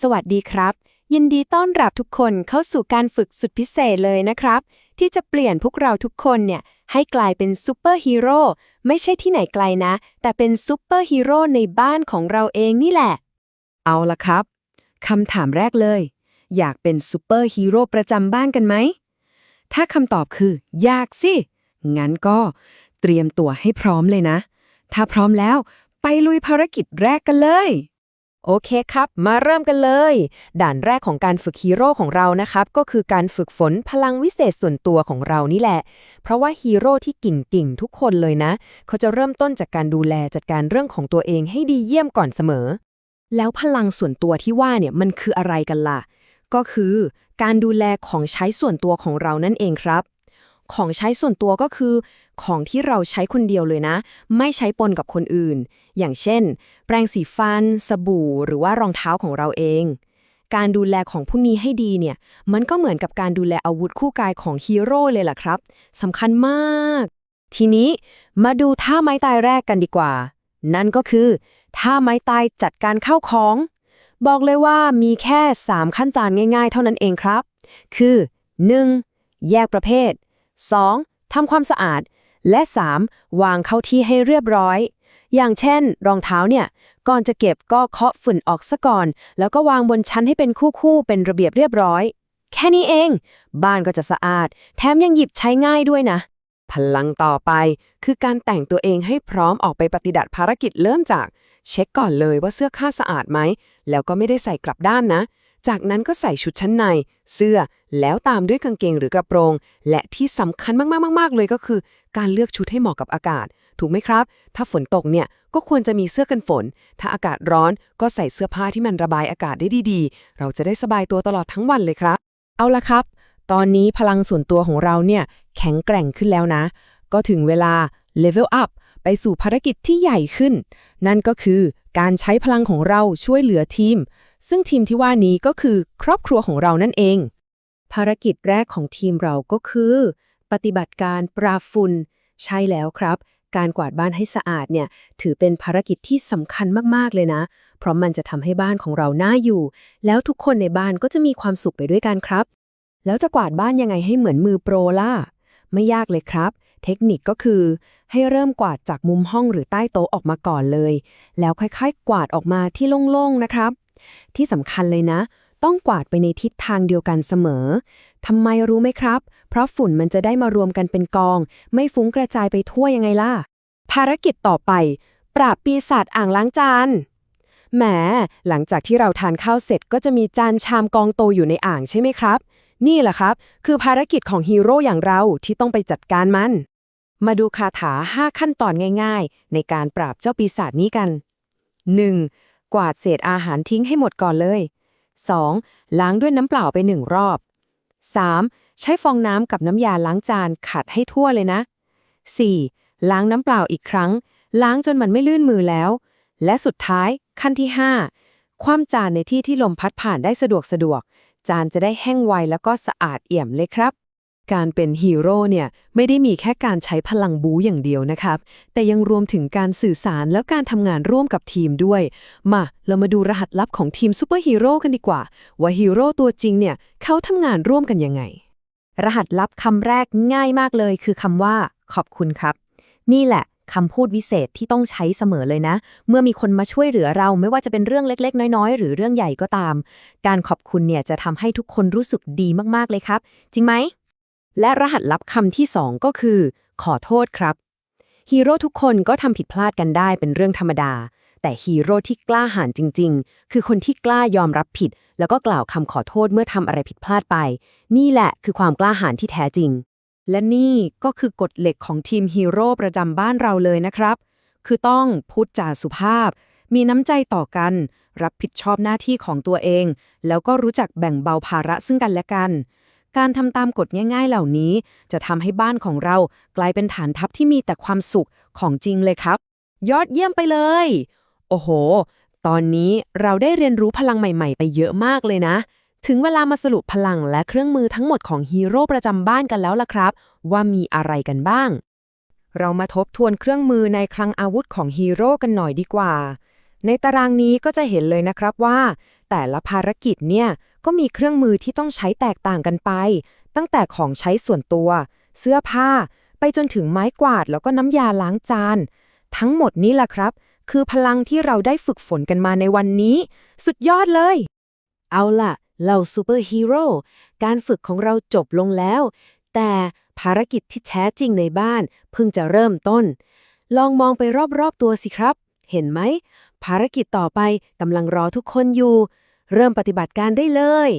สวัสดีครับ ยินดีต้อนรับทุกคนเข้าสู่การฝึกสุดพิเศษเลยนะครับ ที่จะเปลี่ยนพวกเราทุกคนเนี่ย ให้กลายเป็นซูเปอร์ฮีโร่ไม่ใช่ที่ไหนไกลนะ แต่เป็นซูเปอร์ฮีโร่ในบ้านของเราเองนี่แหละ เอาละครับคำถามแรกเลย อยากเป็นซูเปอร์ฮีโร่ประจำบ้านกันไหม ถ้าคำตอบคือ อยากสิ งั้นก็เตรียมตัวให้พร้อมเลยนะ ถ้าพร้อมแล้วไปลุยภารกิจแรกกันเลย โอเคครับ มาเริ่มกันเลย ด่านแรกของการฝึกฮีโร่ของเรานะครับ ก็คือการฝึกฝนพลังวิเศษส่วนตัวของเรานี่แหละ เพราะว่าฮีโร่ที่กิ่งๆทุกคนเลยนะ เขาจะเริ่มต้นจากการดูแลจัดการเรื่องของตัวเองให้ดีเยี่ยมก่อนเสมอ แล้วพลังส่วนตัวที่ว่าเนี่ยมันคืออะไรกันล่ะ ก็คือ การดูแลของใช้ส่วนตัวของเรานั่นเองครับ ของใช้ส่วนตัวก็คือ ของที่เราใช้คนเดียวเลยนะ ไม่ใช้ปนกับคนอื่น อย่างเช่น แปรงสีฟัน สบู่ หรือว่ารองเท้าของเราเอง การดูแลของผู้นี้ให้ดีเนี่ย มันก็เหมือนกับการดูแลอาวุธคู่กายของฮีโร่เลยล่ะครับสำคัญมาก ทีนี้มาดูท่าไม้ตายแรกกันดีกว่า นั่นก็คือท่าไม้ตายจัดการเข้าของ บอกเลยว่ามีแค่ 3 ขั้นจานง่าย ๆ เท่านั้นเองครับ คือ 1. แยกประเภท 2. ทำความสะอาด และ 3. วางเข้าที่ให้เรียบร้อย อย่างเช่น รองเท้าเนี่ย ก่อนจะเก็บก็เคาะฝุ่นออกซะก่อน แล้วก็วางบนชั้นให้เป็นคู่ๆ เป็นระเบียบเรียบร้อย แค่นี้เอง บ้านก็จะสะอาด แถมยังหยิบใช้ง่ายด้วยนะ พลังต่อไป คือการแต่งตัวเองให้พร้อมออกไปปฏิบัติภารกิจเริ่มจาก เช็คก่อนเลยว่าเสื้อผ้าสะอาดไหม แล้วก็ไม่ได้ใส่กลับด้านนะ จากนั้นก็ใส่ชุดชั้นใน เสื้อแล้วตามด้วยกางเกงหรือกระโปรง และที่สำคัญมากๆๆๆเลยก็คือ การเลือกชุดให้เหมาะกับอากาศ ถูกไหมครับ ถ้าฝนตกเนี่ยก็ควรจะมีเสื้อกันฝน ถ้าอากาศร้อนก็ใส่เสื้อผ้าที่มันระบายอากาศได้ดีๆ เราจะได้สบายตัวตลอดทั้งวันเลยครับ เอาละครับ ตอนนี้พลังส่วนตัวของเราเนี่ยแข็งแกร่งขึ้นแล้วนะ ก็ถึงเวลา level up ไปสู่ภารกิจที่ใหญ่ขึ้น นั่นก็คือการใช้พลังของเราช่วยเหลือทีม ซึ่งทีมที่ว่านี้ก็คือครอบครัวของเรานั่นเอง ภารกิจแรกของทีมเราก็คือ ปฏิบัติการปราบฝุ่นใช่แล้วครับ การกวาดบ้านให้สะอาดเนี่ย ถือเป็นภารกิจที่สำคัญมากๆเลยนะ เพราะมันจะทำให้บ้านของเราน่าอยู่ แล้วทุกคนในบ้านก็จะมีความสุขไปด้วยกันครับ แล้วจะกวาดบ้านยังไงให้เหมือนมือโปรล่ะไม่ยากเลยครับ เทคนิคก็คือ ให้เริ่มกวาดจากมุมห้องหรือใต้โต๊ะออกมาก่อนเลย แล้วค่อยๆ กวาดออกมาที่โล่งๆนะครับ ที่สำคัญเลยนะ ต้องกวาดไปในทิศทางเดียวกันเสมอทำไมรู้ไหมครับ เพราะฝุ่นมันจะได้มารวมกันเป็นกอง ไม่ฟุ้งกระจายไปทั่วยังไงล่ะ ภารกิจต่อไป ปราบปีศาจอ่างล้างจานแหม หลังจากที่เราทานข้าวเสร็จก็จะมีจานชามกองโตอยู่ในอ่างใช่ไหมครับ นี่แหละครับ คือภารกิจของฮีโร่อย่างเราที่ต้องไปจัดการมัน มาดูคาถา 5 ขั้นตอนง่าย ๆ ในการปราบเจ้าปีศาจนี้กัน 1. กวาดเศษอาหารทิ้งให้หมดก่อนเลย 2. ล้างด้วยน้ำเปล่าไปหนึ่งรอบ 3. ใช้ฟองน้ำกับน้ำยาล้างจานขัดให้ทั่วเลยนะ 4. ล้างน้ำเปล่าอีกครั้ง ล้างจนมันไม่ลื่นมือแล้ว และสุดท้าย ขั้นที่ 5 คว่ำจานในที่ที่ลมพัดผ่านได้สะดวกสะดวก จานจะได้แห้งไวแล้วก็สะอาดเอี่ยมเลยครับ การเป็นฮีโร่เนี่ยไม่ได้มีแค่การใช้พลังบูอย่างเดียวนะครับ แต่ยังรวมถึงการสื่อสารแล้วการทำงานร่วมกับทีมด้วย มาเรามาดูรหัสลับของทีมซูเปอร์ฮีโร่กันดีกว่า ว่าฮีโร่ตัวจริงเนี่ยเขาทำงานร่วมกันยังไง รหัสลับคำแรกง่ายมากเลย คือคำว่า ขอบคุณครับ นี่แหละคำพูดวิเศษที่ต้องใช้เสมอเลยนะ เมื่อมีคนมาช่วยเหลือเราไม่ว่าจะเป็นเรื่องเล็ก ๆ น้อย ๆ หรือเรื่องใหญ่ก็ตาม การขอบคุณเนี่ยจะทำให้ทุกคนรู้สึกดีมากๆเลยครับ จริงไหม และรหัสลับคำที่2ก็คือ ขอโทษครับ ฮีโร่ทุกคนก็ทำผิดพลาดกันได้เป็นเรื่องธรรมดา แต่ฮีโร่ที่กล้าหาญจริง ๆ คือคนที่กล้ายอมรับผิด แล้วก็กล่าวคำขอโทษเมื่อทำอะไรผิดพลาดไป นี่แหละคือความกล้าหาญที่แท้จริง และนี่ก็คือกฎเหล็กของทีมฮีโร่ประจำบ้านเราเลยนะครับ คือต้องพูดจาสุภาพ มีน้ำใจต่อกัน รับผิดชอบหน้าที่ของตัวเอง แล้วก็รู้จักแบ่งเบาภาระซึ่งกันและกัน การทำตามกฎง่ายๆเหล่านี้ จะทำให้บ้านของเรากลายเป็นฐานทัพที่มีแต่ความสุขของจริงเลยครับ ยอดเยี่ยมไปเลย โอ้โห ตอนนี้เราได้เรียนรู้พลังใหม่ๆ ไปเยอะมากเลยนะ ถึงเวลามาสรุปพลังและเครื่องมือทั้งหมดของฮีโร่ประจำบ้านกันแล้วล่ะครับ ว่ามีอะไรกันบ้าง เรามาทบทวนเครื่องมือในคลังอาวุธของฮีโร่กันหน่อยดีกว่าในตารางนี้ก็จะเห็นเลยนะครับว่า แต่ละภารกิจเนี่ย ก็มีเครื่องมือที่ต้องใช้แตกต่างกันไป ตั้งแต่ของใช้ส่วนตัว เสื้อผ้า ไปจนถึงไม้กวาดแล้วก็น้ำยาล้างจาน ทั้งหมดนี้แหละครับ คือพลังที่เราได้ฝึกฝนกันมาในวันนี้ สุดยอดเลย เอาล่ะเราซูเปอร์ฮีโร่การฝึกของเราจบลงแล้ว แต่ภารกิจที่แท้จริงในบ้านเพิ่งจะเริ่มต้น ลองมองไปรอบๆตัวสิครับ เห็นไหม ภารกิจต่อไปกำลังรอทุกคนอยู่ เริ่มปฏิบัติการได้เลย